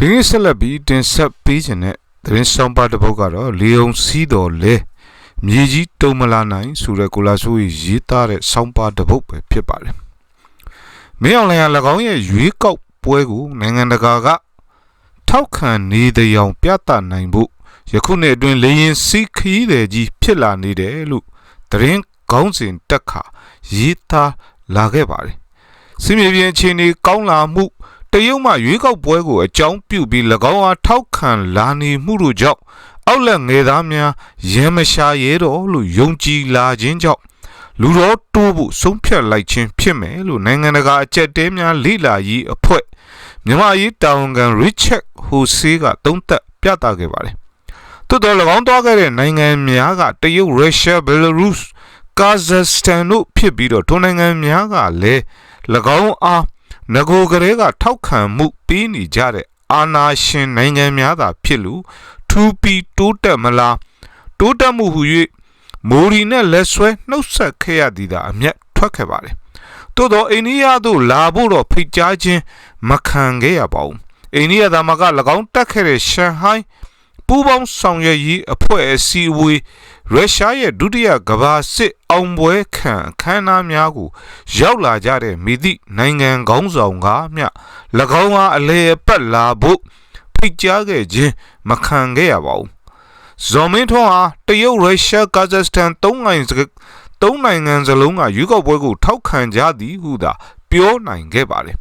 ဒီနေ့ဆက်လက်ပြီးတင်ဆက်ပေးခြင်းတဲ့သတင်းဆောင်ပါတစ်ပုဒ်ကတော့လေုံစီးတော်လဲမြေကြီးတုံမလာနိုင်ဆိုတဲ့ကိုလာဆိုးရေးသားတဲ့ဆောင်ပါတစ်ပုဒ်ပဲဖြစ်ပါတယ်။မင်းအောင်လှိုင်က၎င်းရဲ့ရွေးကောက်ပွဲကိုနိုင်ငံတကာကထောက်ခံနေတဲ့အောင်ပြသနိုင်ဖို့ယခုနှစ်အတွင်းလေရင်စီးခီးတယ်ကြီးဖြစ်လာနေတယ်လို့သတင်းကောင်းစဉ်တက်ခါရေးသားလာခဲ့ပါတယ်။စီမြေပြင်အခြေအနေကောင်းလာမှု တရုတ်မှရွေးကောက်ပွဲကိုအကြောင်းပြုပြီး၎င်းအားထောက်ခံလာနေမှုတို့ကြောင့်အောက်လက်ငယ်သားများရမ်းမရှာရဲတော့လို့ယုံကြည်လာခြင်းကြောင့်လူတော်တိုးဖို့ဆုံးဖြတ်လိုက်ခြင်းဖြစ်မယ်လို့နိုင်ငံတကာအကြက်တဲများလိလာရေးအဖွဲ့မြန်မာရေးတာဝန်ခံ Richard Hose ကသုံးသပ်ပြသခဲ့ပါတယ်။သို့တော်၎င်းသွားခဲ့တဲ့နိုင်ငံများကတရုတ်၊ရုရှား၊ဘယ်လာရုစ်၊ကာဇက်စတန်တို့ဖြစ်ပြီးတော့ထိုနိုင်ငံများကလည်း၎င်းအား ငကိုကလေးကထောက်ခံမှုပေးနေကြတဲ့အာနာရှင်နိုင်ငံများသာဖြစ်လို့ထူပီတိုးတက်မလားတိုးတက်မှုဟု၍မိုရီနဲ့လက်ဆွဲနှုတ်ဆက်ခဲ့ရသည်သာအမျက်ထွက်ခဲ့ပါတယ်သို့သောအိန္ဒိယသို့လာဖို့တော့ဖိတ်ကြားခြင်းမခံခဲ့ရပါဘူးအိန္ဒိယသားမက၎င်းတက်ခဲ့တဲ့ရှန်ဟိုင်းပူးပေါင်းဆောင်ရွက်ရေးအဖွဲ့အစည်းအဝေး ရုရှားရဲ့ဒုတိယကမ္ဘာစစ်အောင်ပွဲခံအခမ်းအနားများကို ရောက်လာကြတဲ့မိသည့်နိုင်ငံကောင်းဆောင်ကမျှ၎င်းအားအလေအပတ်လာဖို့ဖိတ်ကြားခဲ့ခြင်းမခံခဲ့ရပါဘူးဇော်မင်းထွန်းဟာတရုတ်ရုရှားကာဇက်စတန်သုံးနိုင်ငံသုံးနိုင်ငံစလုံးကရွေးကောက်ပွဲကိုထောက်ခံကြသည်ဟုသာပြောနိုင်ခဲ့ပါတယ်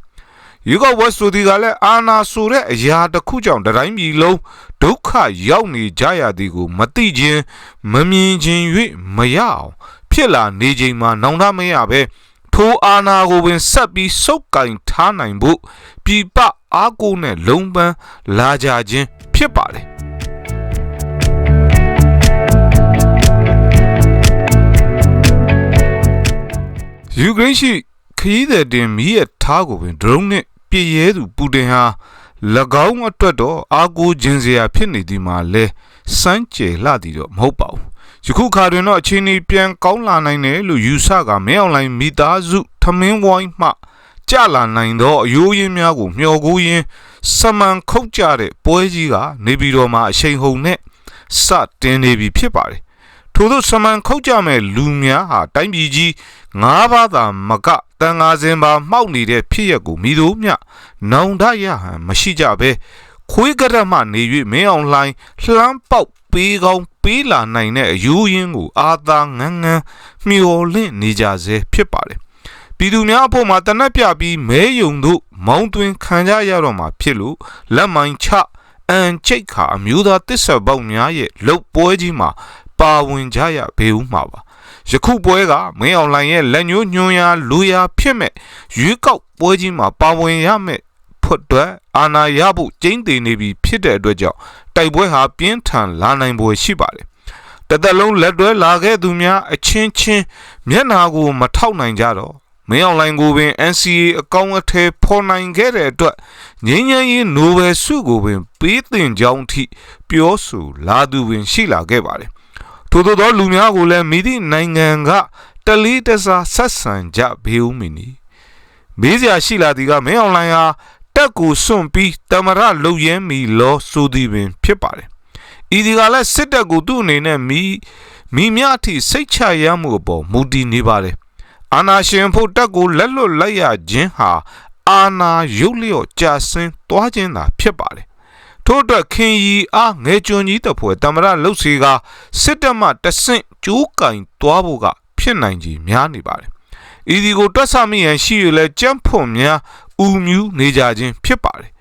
ရွေးကောက်ပွဲဆိုဒီကလည်းအာနာဆိုတဲ့အရာတစ်ခုကြောင့်တတိုင်းပြည်လုံးဒုက္ခရောက်နေကြရသည်ကို မသိခြင်းမမြင်ခြင်း၍မရအောင်ဖြစ်လာနေချိန်မှာနောင်တမရပဲထိုအာနာကိုပင်ဆက်ပြီးစုပ်ကင်ထားနိုင်ဖို့ပြပအားကိုနဲ့လုံးပန်းလာကြခြင်းဖြစ်ပါတယ်ယူကရိန်းရှိခရီးသည်တင်မီးရထားကိုပင်ဒရုန်းနဲ့ ပြည့်ရဲသူပူတင်ဟာ၎င်းအတွက်တော့အာကိုခြင်းစရာဖြစ်နေသည်မှာလဲစမ်းကြယ်လှသည်တော့မဟုတ်ပါဘူးယခုခါတွင်တော့အချိန်ကြီးပြန်ကောင်းလာနိုင်တယ်လို့ယူဆကမင်းအွန်လိုင်းမိသားစုထမင်းဝိုင်းမှကြလာနိုင်သောအယိုးရင်းများကိုမျှော်ကိုရင်းစမန်ခုတ်ကြတဲ့ပွဲကြီးကနေပြီးတော့မှအချိန်ဟုန်နဲ့စတင်နေပြီဖြစ်ပါတယ်ထို့သောစမန်ခုတ်ကြမဲ့လူများဟာတိုင်းပြည်ကြီး၅ပါးသာမကတ န်ငါစင်ပါမှောက်နေတဲ့ဖြစ်ရက်ကိုမိတို့မြနောင်တရဟန်မရှိကြပဲခွေးကရမှနေ၍မင်းအောင်လှိုင်းလှမ်းပေါက်ပေးကောင်းပေးလာနိုင်တဲ့အယူရင်းကိုအာသာငန်းငန်းမျော်လင့်နေကြဆဲဖြစ်ပါတယ်ပြည်သူများအဖို့မှာတနက်ပြပြီးမဲယုံတို့မောင်းသွင်းခံကြရတော့မှာဖြစ်လို့လက်မိုင်းချအန်ချိတ်ခါအမျိုးသားတစ္ဆပေါက်များရဲ့လုတ်ပွဲကြီးမှာပါဝင်ကြရဘေးဦးမှာပါ ယခုပွဲကမင်းအွန်လိုင်းရဲ့လက်ညှိုးညွှန်ရာလူရာဖြစ်မဲ့ရွေးကောက်ပွဲကြီးမှာပါဝင်ရမဲ့ဖွတ်အတွက်အာဏာရဖို့ကျင်းတည်နေပြီဖြစ်တဲ့အတွက်ကြောင့်တိုက်ပွဲဟာပြင်းထန်လာနိုင်ပွဲရှိပါတယ်တသက်လုံးလက်တွဲလာခဲ့သူများအချင်းချင်းမျက်နာကိုမထောက်နိုင်ကြတော့မင်းအွန်လိုင်းကိုပင် NCA အကောင့်အထည်ဖော်နိုင်ခဲ့တဲ့အတွက်ငင်းငင်းရေးနိုဘယ်ဆုကိုပင်ပေးတင်ကြောင်းထိပြောဆိုလာသူပင်ရှိလာခဲ့ပါတယ် ထို့သောလူများကိုလည်းမိသည့်နိုင်ငံကတလီတစားဆက်ဆံကြဘေးဦးမီနီမေးစရာရှိလာသည်ကမင်းအွန်လိုင်းဟာတက်ကိုစွန့်ပြီးတမရလှုပ်ရဲမီလောဆိုသည်ပင်ဖြစ်ပါတယ်ဤဒီကလည်းစစ်တပ်ကိုသူ့အနေနဲ့မိမိမြအထိစိတ်ချရမှုအပေါ်မူတည်နေပါတယ်အာနာရှင်ဖို့တက်ကိုလက်လွတ်လိုက်ရခြင်းဟာအာနာရုပ်လျော့ကြာဆင်းသွားခြင်းသာဖြစ်ပါတယ် ထို့အတွက်ခင်ရီအားငယ်ကျွန်းကြီးတပွဲတမရလှုပ်စီကစစ်တပ်မှတဆင့်ကျိုးကင်သွားဖို့ကဖြစ်နိုင်ကြီးများနေပါတယ်ဤဒီကိုတွက်ဆမိရန်ရှိရလဲကြမ်းဖွန်များဥမြူးနေကြခြင်းဖြစ်ပါတယ်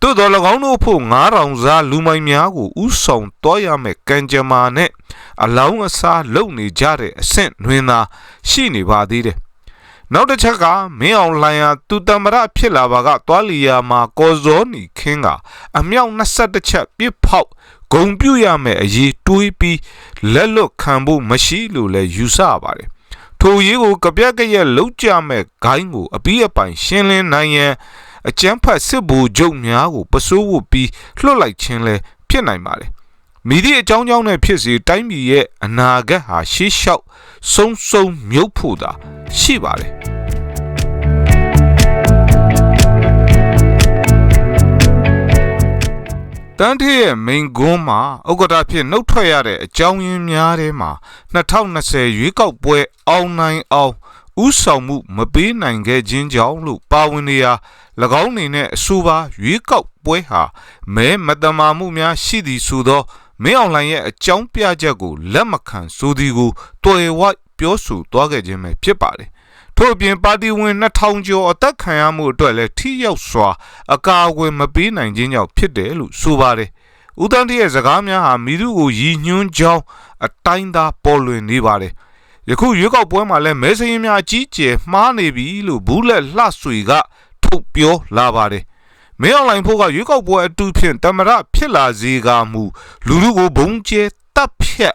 သို့တော်၎င်းတို့ဖို့9000စားလူမိုင်များကိုဥဆောင်တော်ရမယ်ကံကြမ္မာနဲ့အလောင်းအစားလုပ်နေကြတဲ့အဆင့်တွင်သာရှိနေပါသေးတယ် နောက်တစ်ချက်ကမင်းအောင်လှိုင်ဟာသူတမရဖြစ်လာပါကသွားလီယာမှာကော်ဇောနီခင်းကအမြောက်21ချက်ပြစ်ဖောက်ဂုံပြူရမယ်အရေးတွေးပြီးလက်လွတ်ခံဖို့မရှိလို့လည်းယူဆပါတယ်ထိုရေးကိုကပြက်ကရက်လုံးကြမဲ့ဂိုင်းကိုအပီးအပိုင်ရှင်းလင်းနိုင်ရန်အကျန်းဖတ်စစ်ဘူဂျုံများကိုပစိုးဝပြီးလွှတ်လိုက်ခြင်းလဲဖြစ်နိုင်ပါတယ် မိသည့်အကြောင်းကြောင့်နဲ့ဖြစ်စီတိုင်းပြည်ရဲ့အနာဂတ်ဟာရှေးလျှောက်ဆုံးဆုံးမြုပ်ဖို့သာရှိပါတယ်တန်းထေးရဲ့မိန်ကွန်းမှာဥက္ကဋ္ဌဖြစ်နှုတ်ထွက်ရတဲ့အကြောင်းရင်းများထဲမှာ2020ရွေးကောက်ပွဲအောင်နိုင်အောင်ဥဆောင်မှုမပေးနိုင်ခဲ့ခြင်းကြောင့်လို့ပါဝင်နေရာ၎င်းအနေနဲ့အဆိုပါရွေးကောက်ပွဲဟာမဲမတမာမှုများရှိသည်ဆိုသော မင်းအောင်လှိုင်ရဲ့အကြောင်းပြချက်ကိုလက်မခံဆိုသည်ကိုတော်ရဝိုက်ပြောဆိုသွားခဲ့ခြင်းပဲဖြစ်ပါတယ်ထို့အပြင်ပါတီဝင်2000ကျော်အသက်ခံရမှုအတွက်လည်းထိရောက်စွာအကာအကွယ်မပေးနိုင်ခြင်းကြောင့်ဖြစ်တယ်လို့ဆိုပါတယ်။ဦးတန်းတရဲ့စကားများဟာမိသူကိုရည်ညွှန်းကြောင်းအတိုင်းသားပေါ်လွင်နေပါတယ်။ယခုရွေးကောက်ပွဲမှာလည်းမဲစရင်များအကြီးကျယ်မှားနေပြီလို့ဘူးလက်လှဆွေကထုတ်ပြောလာပါတယ်။ မင်းအွန်လိုင်းဖို့ကရွေးကောက်ပွဲအတူဖြင့်တမရဖြစ်လာစေကမူလူလူကိုဘုံကျဲတပ်ဖြတ်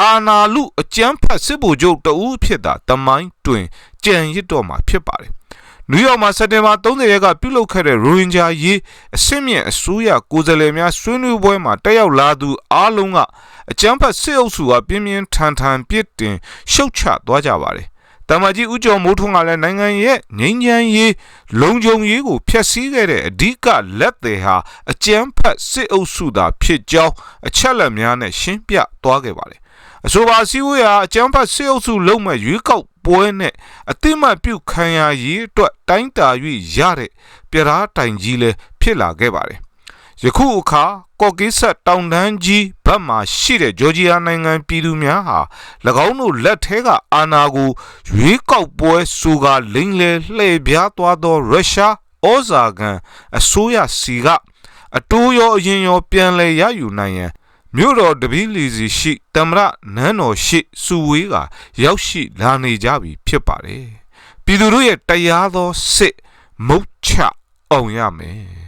အာနာလူအကျန်းဖတ်စစ်ဗိုလ်ချုပ်တဦးဖြစ်တာတမိုင်းတွင်ကြံရစ်တော့မှာဖြစ်ပါတယ်။နယူးယောက်မှာစက်တင်ဘာ30ရက်ကပြုလုပ်ခဲ့တဲ့ရိုဟင်ဂျာရေးအဆင့်မြင့်အစိုးရကိုယ်စားလှယ်များဆွေးနွေးပွဲမှာတက်ရောက်လာသူအားလုံးကအကြမ်းဖက်စစ်အုပ်စုကပြင်းပြင်းထန်ထန်ပြစ်တင်ရှုတ်ချသွားကြပါတယ်။ တမကြီးဦးကျော်မိုးထွန်းကလည်းနိုင်ငံရဲ့ငြိမ်းချမ်းရေးလုံခြုံရေးကိုဖျက်ဆီးခဲ့တဲ့အဓိကလက်သည်ဟာအကြမ်းဖက်စစ်အုပ်စုသာဖြစ်ကြောင်းအချက်လက်များနဲ့ရှင်းပြသွားခဲ့ပါတယ်။အဆိုပါစည်းဝေးဟာအကြမ်းဖက်စစ်အုပ်စုလုံးမဲ့ရွေးကောက်ပွဲနဲ့အတိမတ်ပြုခံရရေးအတွက်တိုင်းတာ၍ရတဲ့ပြဓာတိုင်ကြီးလည်းဖြစ်လာခဲ့ပါတယ်။ ယခုအခါကော့ကိဆက်တောင်တန်းကြီးဘက်မှရှိတဲ့ဂျော်ဂျီယာနိုင်ငံပြည်သူများဟာ၎င်းတို့လက်ထဲကအာဏာကိုရွေးကောက်ပွဲဆိုကလိမ့်လေလှည့်ပြားသွားသောရုရှားဩဇာခံအစိုးရစီကအတိုးရောအရင်ရောပြန်လဲရယူနိုင်ရန်မြို့တော်တပီးလီစီရှိတမရနန်းတော်ရှိစုဝေးကရောက်ရှိလာနေကြပြီဖြစ်ပါတယ်ပြည်သူတို့ရဲ့တရားသောစစ်မုတ်ချအောင်ရမယ်